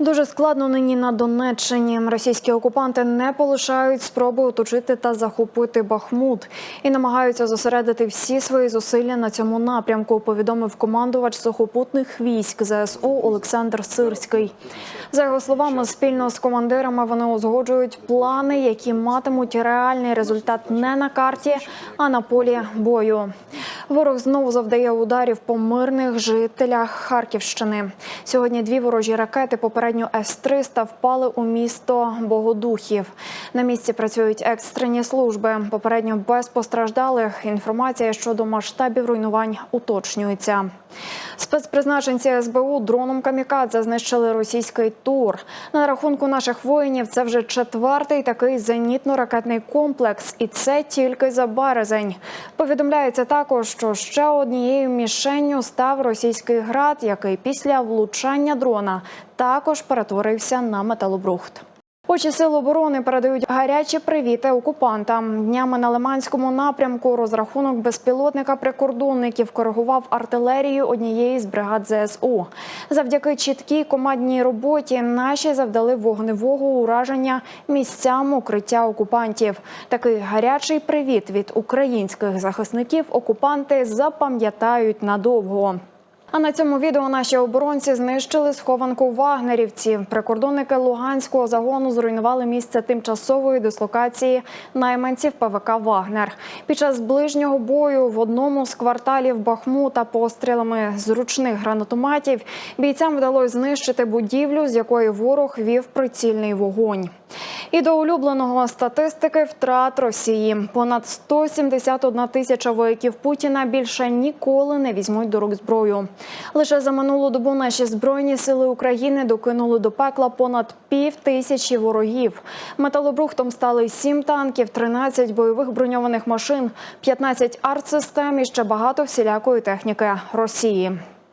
Дуже складно нині на Донеччині. Російські окупанти не полишають спроби оточити та захопити Бахмут і намагаються зосередити всі свої зусилля на цьому напрямку. Повідомив командувач сухопутних військ ЗСУ Олександр Сирський. За його словами, спільно з командирами вони узгоджують плани, які матимуть реальний результат не на карті, а на полі бою. Ворог знову завдає ударів по мирних жителях Харківщини. Сьогодні дві ворожі ракети попередньо С-300 впали у місто Богодухів. На місці працюють екстрені служби. Попередньо без постраждалих. Інформація щодо масштабів руйнувань уточнюється. Спецпризначенці СБУ дроном камікадзе знищили російський тур. На рахунку наших воїнів це вже четвертий такий зенітно-ракетний комплекс, і це тільки за березень. Повідомляється також, що ще однією мішенню став російський град, який після влучання дрона також перетворився на металобрухт. Очі сил оборони передають гарячі привіти окупантам. Днями на Лиманському напрямку розрахунок безпілотника прикордонників коригував артилерію однієї з бригад ЗСУ. Завдяки чіткій командній роботі наші завдали вогневого ураження місцям укриття окупантів. Такий гарячий привіт від українських захисників окупанти запам'ятають надовго. А на цьому відео наші оборонці знищили схованку вагнерівців. Прикордонники Луганського загону зруйнували місце тимчасової дислокації найманців ПВК Вагнер. Під час ближнього бою в одному з кварталів Бахмута пострілами з ручних гранатометів бійцям вдалося знищити будівлю, з якої ворог вів прицільний вогонь. І до улюбленого статистики втрат Росії. Понад 171 тисяча вояків Путіна більше ніколи не візьмуть до рук зброю. Лише за минулу добу наші збройні сили України докинули до пекла понад пів тисячі ворогів. Металобрухтом стали 7 танків, 13 бойових броньованих машин, 15 артсистем і ще багато всілякої техніки Росії.